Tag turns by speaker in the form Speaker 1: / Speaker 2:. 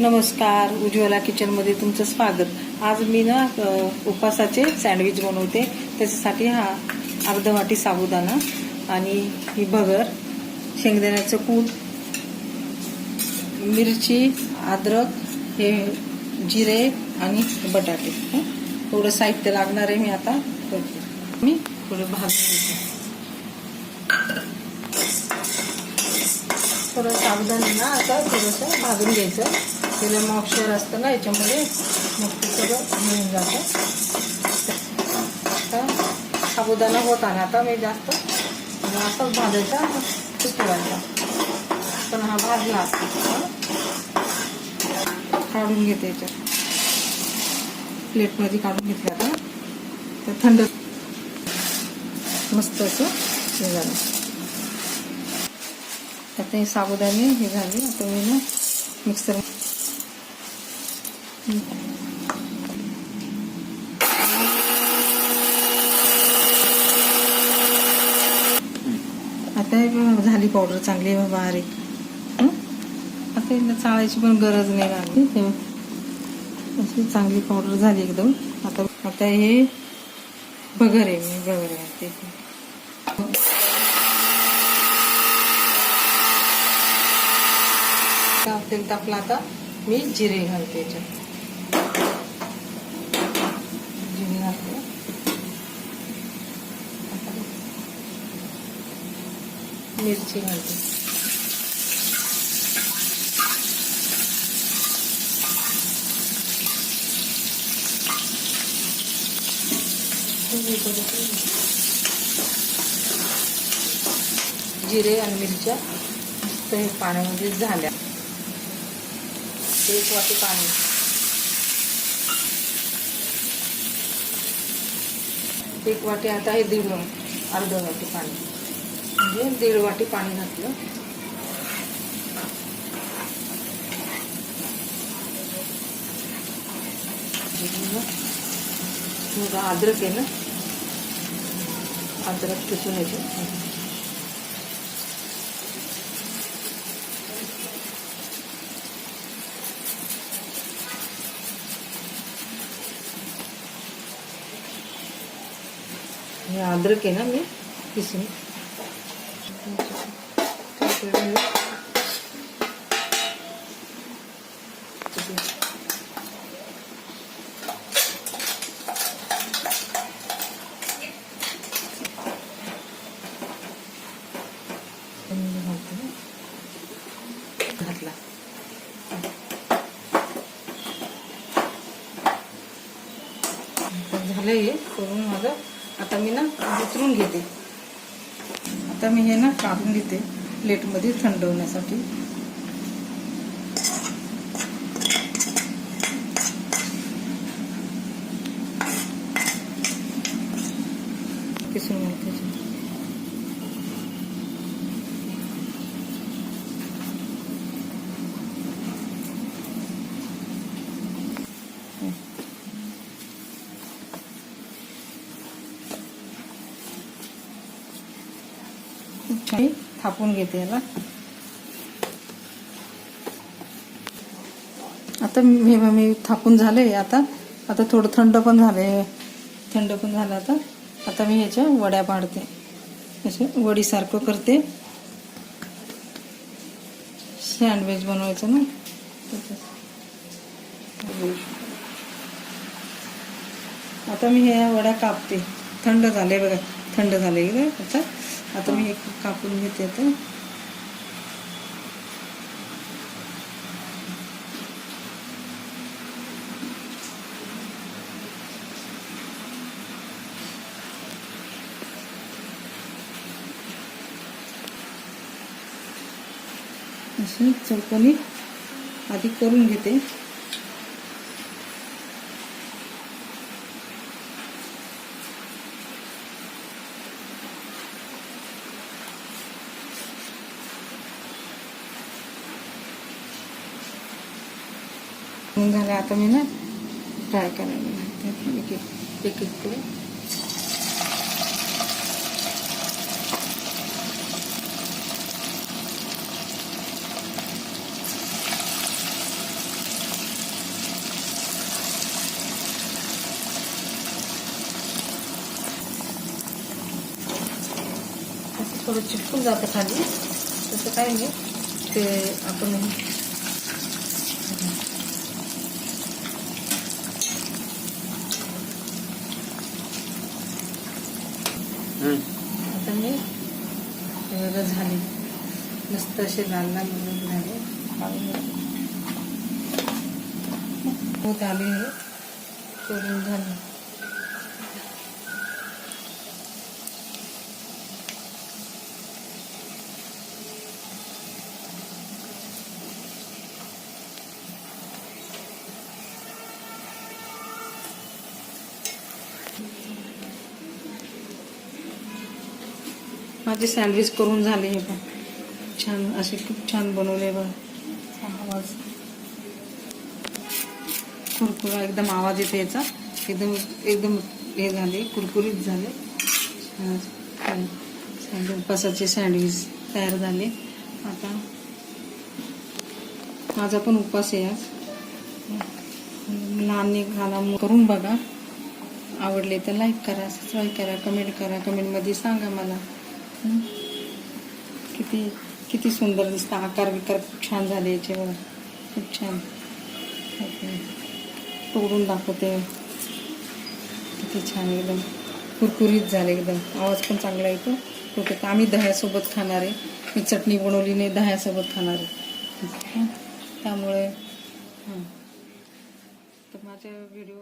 Speaker 1: नमस्कार उज्ज्वला किचनमध्ये तुमचं स्वागत. आज मी ना उपवासाचे उपासाचे सँडविच बनवते. त्याच्यासाठी हा अर्ध वाटी साबुदाणा आणि ही भगर शेंगदाण्याचं कूट मिरची अद्रक हे जिरे आणि बटाटे. थोडं साहित्य लागणार आहे मी आता करते. मी थोडं भाजून घेते. थोडं साबुदाणा ना आता थोडंसं भाजून घ्यायचं. त्याला मॉक्शर असतं ना याच्यामुळे मग ते सगळं मिळून जातं. आता साबुदाणा होत आला. आता मी जास्त असंच भाजायचा सुकवायचा पण हा भाजला काढून घेते याच्यात. प्लेटमध्ये काढून घेतलं आता. तर थंड मस्त असं हे झालं. आता हे साबुदाणे हे झाले. आता मी ना मिक्सर आता हे झाली पावडर चांगली आहे बारीक? आता याला चाळायची पण गरज नाही लागली. अशी चांगली पावडर झाली एकदम. आता आता हे बगर आहे मी बगर आहे तेल तापलं आता मी जिरे घालते याच्यात जिरे घालते आता मिरची घालते. जिरे आणि मिरच्या मस्त हे पाण्यामध्ये झाल्या. एक वाटी पाणी. एक वाटी आता हे दिलं अर्ध वाटी पाणी. दीड वाटी पाणी घातलं. थोडं अद्रक ना? अद्रक किसून यायचं हे अद्रक ना मी किसून. झालं हे करून माझं. आता मी ना उतरून घेते. आता मी हे ना काढून घेते प्लेटमध्ये थंड होण्यासाठी किसून घालते याच्यात. खूप छान थापून घेते याला. आता मी मी थापून झाले आता. आता थोडं थंड पण झाले थंड पण झालं आता. आता मी ह्याच्या वड्या पाडते. असे वडीसारखं करते. सँडविच बनवायचं ना? आता मी ह्या वड्या कापते. थंड झाले बघा. थंड झाले बघा आता आता मी एक कापून घेते आता. असे चौकोनी आधी करून घेते. टाकून झालं. आता मी ना फ्राय करायला एक एक एक थोडं चिटकून जातं खाली. तसं काय नाही. ते आपण आता मी बघा झाले. मस्त असे लाल लाल म्हणून झाले. होत आले हे करून झाले. माझे सँडविच करून झाले हे पण छान असे खूप छान बनवले बघ. आवाज. कुरकुरा एकदम आवाज येते याचा. एकदम एकदम हे झाले कुरकुरीत झाले. छान सँडविच उपासाचे सँडविच तयार झाले. आता माझा पण उपास आहे आज. लहान खाना करून बघा. आवडले तर लाईक करा सबस्क्राईब करा कमेंट करा कमेंटमध्ये सांगा मला. किती किती सुंदर दिसतं. आकार विकार खूप छान झाले याच्यावर. खूप छान. तोडून दाखवते. किती छान एकदम. कुरकुरीत झाले एकदम. आवाज पण चांगला येतो. ओके तर आम्ही दह्यासोबत खाणार आहे. मी चटणी बनवली नाही दह्यासोबत खाणार आहे. त्यामुळे हां. तर माझ्या व्हिडिओ